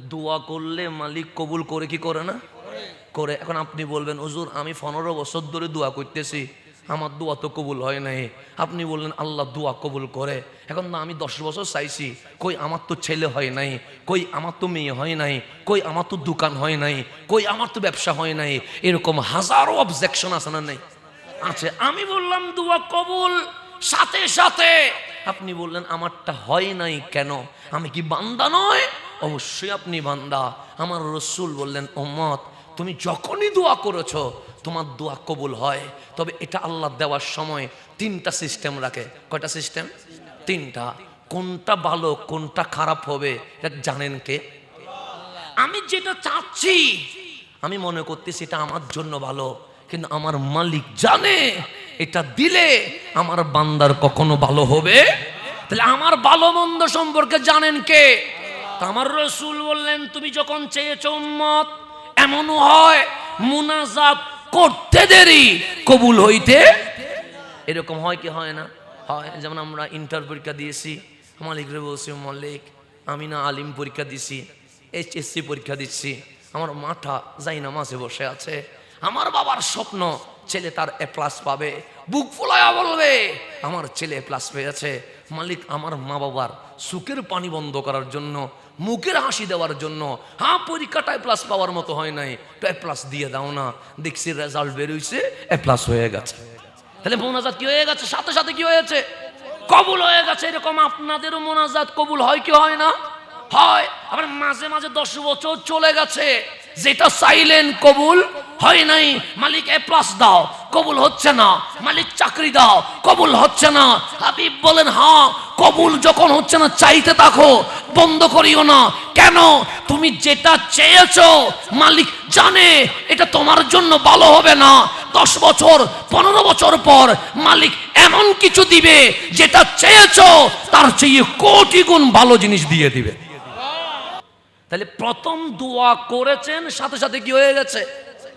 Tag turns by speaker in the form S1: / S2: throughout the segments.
S1: দোয়া করলে মালিক কবুল করে কি করে না? করে। এখন আপনি বলবেন, হুজুর, আমি পনেরো বছর ধরে দোয়া করতেছি। আমার দোয়া তো কবুল হয় নাই। আপনি বললেন, আল্লাহ দোয়া কবুল করে। এখন না, আমি দশ বছর চাইছি, কই আমার তো ছেলে হয় নাই? কই আমার তো মেয়ে হয় নাই? কই আমার তো দোকান হয় নাই? কই আমার তো ব্যবসা হয় নাই? এরকম হাজারো অবজেকশন আছে না নাই? আছে। আমি বললাম, দোয়া কবুল। সাথে সাথে। আপনি বললেন, আমারটা হয় নাই কেন? আমি কি বান্দা নয়? অবশ্যই আপনি বান্দা। আমার রসুল বললেন ওম্মত তুমি যখনই দোয়া করেছ, তোমার দোয়া কবুল হয়। তবে এটা আল্লাহ দেওয়ার সময় তিনটা সিস্টেম রাখে। কয়টা সিস্টেম? তিনটা। কোনটা ভালো, কোনটা খারাপ হবে, এটা জানেন কে? আমি যেটা চাচ্ছি, আমি মনে করতেছি এটা আমার জন্য ভালো। কিন্তু আমার মালিক জানে, এটা দিলে আমার বান্দার কখনো ভালো হবে? তাহলে আমার ভালো মন্দ সম্পর্কে জানেন কে? আমার রসুল বললেন, তুমি যখন চেয়েছো উম্মত, এমনও হয় মুনাজাত করতে দেরি, কবুল হইতে এরকম হয় কি হয় না? হয়, যেমন আমরা ইন্টার পরীক্ষা দিয়েছি, মালিক রে বলছি মল্লিক আমি না আলিম পরীক্ষা দিছি এইচএসসি পরীক্ষা দিচ্ছি, আমার মাঠা যাই না মাঝে বসে আছে। আমার বাবার স্বপ্ন, ছেলে তার এ প্লাস পাবে। বুক ফোলায়া বলবে, আমার ছেলে এ প্লাস পেয়েছে। মালিক আমার মা বাবার সুখের পানি বন্ধ করার জন্য, মুখের হাসি দেওয়ার জন্য হ্যাঁ পরীক্ষাটায় প্লাস পাওয়ার মতো হয় নাই। তো এ প্লাস দিয়ে দাও না, দেখছি রেজাল্ট বেরোইছে এ প্লাস হয়ে গেছে। তাহলে মোনাজাত কি হয়ে গেছে? সাথে সাথে কি হয়েছে? কবুল হয়ে গেছে, এরকম আপনাদেরও মোনাজাত কবুল হয় কি হয় না? হয়। আবার মাঝে মাঝে দশ বছর চলে গেছে। যেটা চাইলেন কবুল, হয় নাই? মালিক এ প্লাস দাও, কবুল হচ্ছে না। মালিক চাকরি দাও, কবুল হচ্ছে না। হাবিব বলেন হ্যাঁ কবুল যখন হচ্ছে না, চাইতে থাকো, বন্ধ করিও না। কেন? তুমি যেটা চেয়েছো, মালিক জানে, এটা তোমার জন্য ভালো হবে না। দশ বছর, পনেরো বছর পর মালিক এমন কিছু দিবে, যেটা চেয়েছো, তার চেয়ে কোটি গুণ ভালো জিনিস দিয়ে দিবে। তাহলে প্রথম দোয়া করেছেন, সাথে সাথে কি হয়ে গেছে?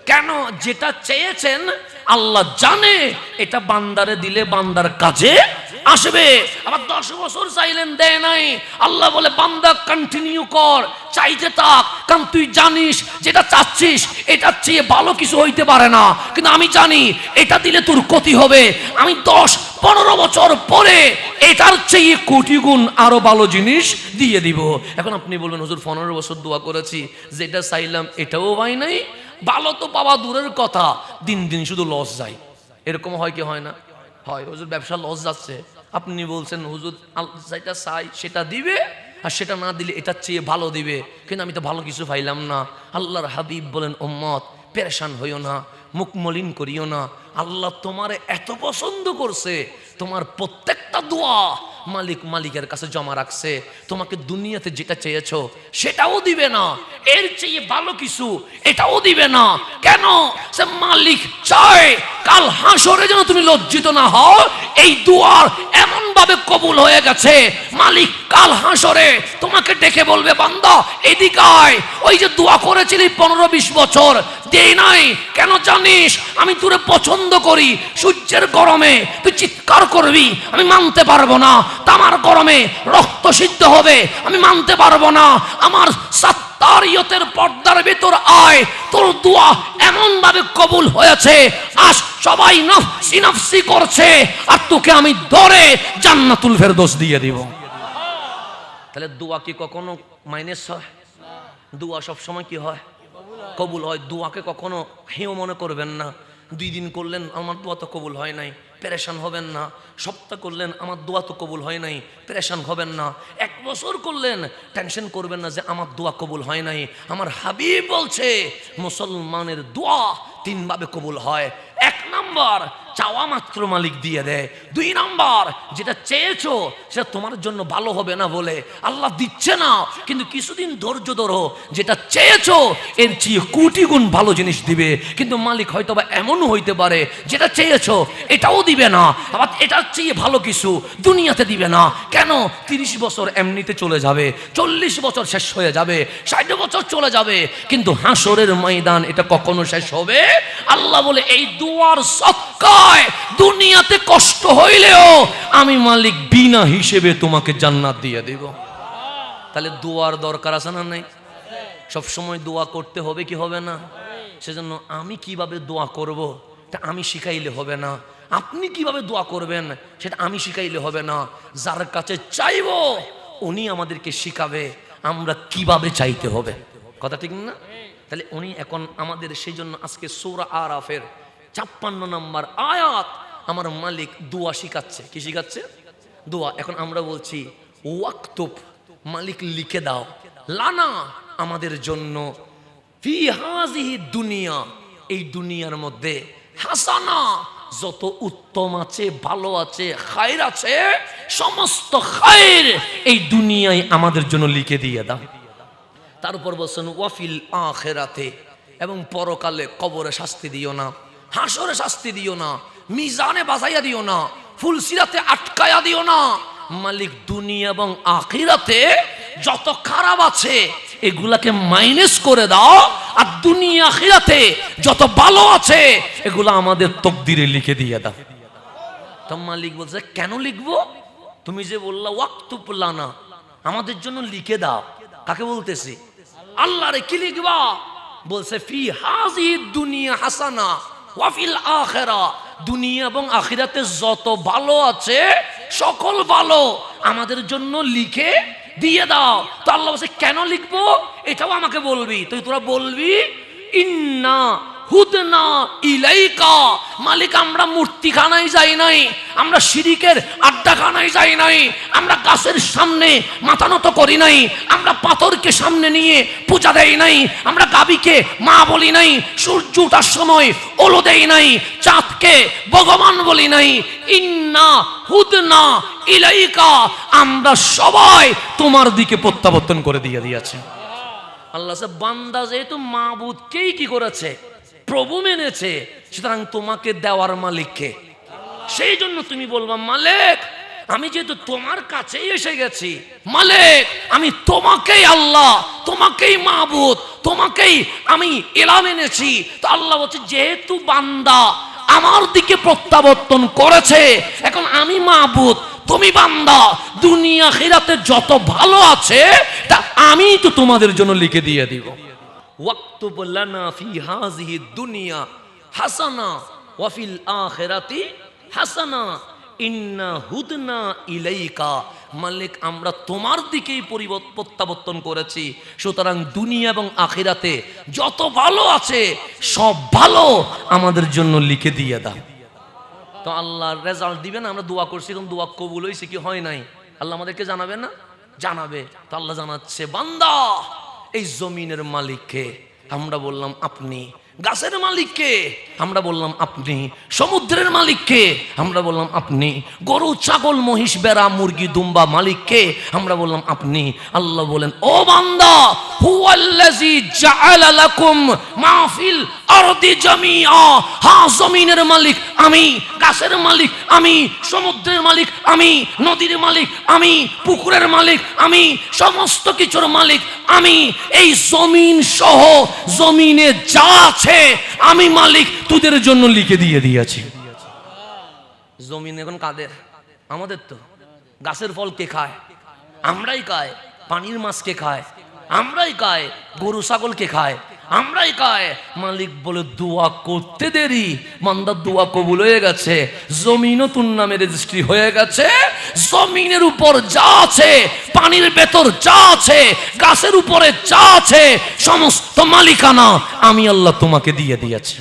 S1: কেন? যেটা চেয়েছেন, আল্লাহ জানে, এটা বান্দারে দিলে বান্দার কাজে আসবে। আবার দশ বছর চাইলেন, দেয় নাই। আল্লাহ বলে, বান্দা কন্টিনিউ কর, চাইতে থাক। কারণ তুই জানিস, যেটা চাচ্ছিস এটা চেয়ে ভালো কিছু হইতে পারে না। কিন্তু আমি জানি, এটা দিলে তোর ক্ষতি হবে। আমি দশ, পনেরো বছর পরে এটার চেয়ে কোটি গুণ আরও ভালো জিনিস দিয়ে দিব। এখন আপনি বলবেন, হুজুর, পনেরো বছর দোয়া করেছি, যেটা চাইলাম, এটাও পাই নাই? ভালো তো পাওয়া দূরের কথা, দিন দিন শুধু লস যায়। এরকম হয় কি হয় না? হয়, হুজুর, ব্যবসা লস যাচ্ছে। আপনি বলছেন, হুজুর যেটা চাই সেটা দিবে, আর সেটা না দিলে এটার চেয়ে ভালো দিবে। কিন্তু আমি তো ভালো কিছু পাইলাম না। আল্লাহর হাবিব বলেন ওম্মত পেরেশান হইও না। মুখ মলিন করিও না। আল্লাহ তোমারে এত পছন্দ করছে। তোমার প্রত্যেকটা দোয়া মালিক মালিকের কাছে জমা রাখছে। তোমাকে দুনিয়াতে যেটা চেয়েছো, সেটাও দিবে না। এর চেয়ে ভালো কিছু এটাও দিবে না। কেন? সে মালিক চায়, কাল হাসরে যেন তুমি লজ্জিত না হও। এই দুয়ার ভাবে কবুল হয়ে গেছে? মালিক কাল হাসরে তোমাকে ডেকে বলবে, বান্দা, এদিকে আয়। ওই যে দোয়া করেছিলি পনেরো বিশ বছর, দেই নাই। কেন জানিস, আমি তোরে পছন্দ করি। সূর্যের গরমে তুই চিৎকার করবি, আমি মানতে পারব না। তামার গরমে রক্ত সিদ্ধ হবে, আমি মানতে পারব না। আমার সাত্তারিয়তের পর্দার ভেতর আয়। তোর দোয়া এমন ভাবে কবুল হয়েছে, আজ সবাই নফসি নফসি করছে, আর তোকে আমি ধরে জান্নাতুল ফেরদৌস দিয়ে দিব। তাহলে দোয়া কি কখনো মাইনাস হয়? দোয়া সব সময় কি হয়? কবুল হয়। দোয়াকে কখনো হেও মনে করবেন না। দুই দিন করলেন, আমার দোয়া তো কবুল হয় নাই। পেরেশান হবেন না। সপ্তাহ করলেন, আমার দোয়া তো কবুল হয় নাই, পেরেশান হবেন না। এক বছর করলেন, টেনশন করবেন না যে আমার দোয়া কবুল হয় নাই। আমার হাবিব বলছে, মুসলমানের দোয়া তিনভাবে কবুল হয়। এক নাম্বার চাওয়া মাত্র মালিক দিয়ে দেয়। দুই নাম্বার, যেটা চেয়েছো, সেটা তোমার জন্য ভালো হবে না বলে আল্লাহ দিচ্ছে না। কিন্তু কিছুদিন ধৈর্য ধরো, যেটা চেয়েছো, এর চেয়ে কোটি গুণ ভালো জিনিস দিবে। কিন্তু মালিক হয়তো বা এমনও হইতে পারে, যেটা চেয়েছো, এটাও দিবে না। আবার এটার চেয়ে ভালো কিছু দুনিয়াতে দিবে না। কেন? তিরিশ বছর এমনিতে চলে যাবে, চল্লিশ বছর শেষ হয়ে যাবে, ষাট বছর চলে যাবে। কিন্তু হাসরের ময়দান এটা কখনো শেষ হবে? আল্লাহ বলে, এই দুয়ার সৎকায় দুনিয়াতে কষ্ট হইলেও আমি মালিক বিনা হিসেবে তোমাকে জান্নাত দিয়ে দেব। তাহলে দুয়ার দরকার আছে না নাই? সব সময় দোয়া করতে হবে কি হবে না? সেজন্য আমি কীভাবে দোয়া করব? তা আমি শিখাইলে হবে না। আপনি কীভাবে দোয়া করবেন? সেটা আমি শিখাইলে হবে না। যার কাছে চাইব, উনি আমাদেরকে শিখাবে। আমরা কীভাবে চাইতে হবে? কথা ঠিক না? তাহলে উনি এখন আমাদের সেই জন্য আজকে সৌরা আরাফের ছাপ্পান্ন নম্বর আয়াত আমার মালিক দোয়া শিখাচ্ছে। কি শিখাচ্ছে? দোয়া। এখন আমরা বলছি, ওয়াক্তুব, মালিক লিখে দাও। লানা, আমাদের জন্য দুনিয়া। এই দুনিয়ার মধ্যে হাসানা যত উত্তম আছে, ভালো আছে, খায়ের আছে, সমস্ত খায়ের এই দুনিয়ায় আমাদের জন্য লিখে দিয়ে দাও। তারপর বলছেন ওয়াফিল আখেরাতে। এবং পরকালে কবরে শাস্তি দিও না। হাসরে শাস্তি দিও না, মিজানে বাজাইয়া দিও না, ফুলসিরাতে আটকায়া দিও না। মালিক দুনিয়া এবং আখিরাতে যত খারাপ আছে, এগুলাকে মাইনাস করে দাও, আর দুনিয়া আখিরাতে যত ভালো আছে, এগুলো আমাদের তকদিরে লিখে দিয়ে দাও। তো মালিক বলছে, কেন লিখব? তুমি যে বললা, ওয়াক্তুব লানা, আমাদের জন্য লিখে দাও। কাকে বলতেছি? আল্লাহ রে কি লিখবা? বলছে, ফি হাজি দুনিয়া হাসানা। ওয়াফিল আখেরা, দুনিয়া এবং আখিরাতে যত ভালো আছে, সকল ভালো আমাদের জন্য লিখে দিয়ে দাও। তো আল্লাহ বলছে, কেন লিখব? এটাও আমাকে বলবি। তুই তোরা বলবি, ইন্না হুদনা ইলাইকা। মালিক, আমরা মূর্তিখানায় যাই নাই, আমরা শিরিকের আড্ডাখানায় যাই নাই। আমরা গাছের সামনে মাথা নত করি নাই। আমরা পাথরকে সামনে নিয়ে পূজা দেই নাই। আমরা গাবিকে মা বলি নাই। সূর্য সময় ওলো দেই নাই। চাঁদকে ভগবান বলি নাই। ইন্না হুদনা ইলাইকা। আমরা সবাই তোমার দিকে প্রত্যাবর্তন করে দিয়ে দিয়েছে। আল্লাহ বান্দা যেহেতু মাবুদকেই কি করেছে? প্রভু মেনেছে। সুতরাং তোমাকে দেওয়ার মালিককে। সেই জন্য তুমি বলবা, মালিক, আমি যেহেতু তোমার কাছেই এসে গেছি, মালিক, আমি তোমাকেই আল্লাহ, তোমাকেই মাবুদ, তোমাকেই আমি এলাম এনেছি। তো আল্লাহ বলছে, যেহেতু বান্দা আমার দিকে প্রত্যাবর্তন করেছে, এখন আমি মাবুদ, তুমি বান্দা, দুনিয়া খিরাতে যত ভালো আছে, তা আমি তো তোমাদের জন্য লিখে দিয়ে দিব। ওয়াক্তুব লানা ফি হাজিহি দুনিয়া হাসানা ওয়া ফিল আখিরাতি হাসানা, ইন্না হুদনা ইলাইকা মালিক, আমরা তোমার দিকেই প্রত্যাবর্তন করেছি। সুতরাং দুনিয়া এবং আখিরাতে যত ভালো আছে, সব ভালো আমাদের জন্য লিখে দিয়ে দাও। তো আল্লাহর রেজাল্ট দিবেন, আমরা দোয়া করছি এবং দোয়া কবুল হয়েছে কি হয় নাই? আল্লাহ আমাদেরকে জানাবে না? জানাবে। তো আল্লাহ জানাচ্ছে, বান্দা, এই জমিনের মালিককে আমরা বললাম, আপনি গাছের মালিককে আমরা বললাম, আপনি সমুদ্রের মালিককে? আমরা বললাম, আপনি গরু, ছাগল, মহিষ বেড়া মুরগি, দুম্বা মালিককে? আমরা বললাম, আপনি আল্লাহ বলেন, ও বান্দা হুয়াল্লাজি জাআলা লাকুম মা ফিল আরদি জামিআ হ্যাঁ জমিনের মালিক আমি, গাছের মালিক আমি, সমুদ্রের মালিক আমি, নদীর মালিক আমি, পুকুরের মালিক আমি, সমস্ত কিছুর মালিক আমি। এই জমিন সহ জমিনে যা আছে আমি মালিক তোদের জন্য লিখে দিয়ে দিয়েছি। জমিন এখন কাদের? আমাদের তো। গাছের ফল কে খায়? আমরাই খায়। পানির মাছ কে খায়? আমরাই খায়। গরু, ছাগল কে খায়? আমরাই কায়। মালিক বলে দোয়া করতে দেরি মান্দার দোয়া কবুল হয়ে গেছে। জমিনও তুন নামে রেজিস্ট্রি হয়ে গেছে। জমিনের উপর যা আছে, পানির ভেতর যা আছে, গাছের উপরে যা আছে, সমস্ত মালিকানা আমি আল্লাহ তোমাকে দিয়ে দিয়েছি।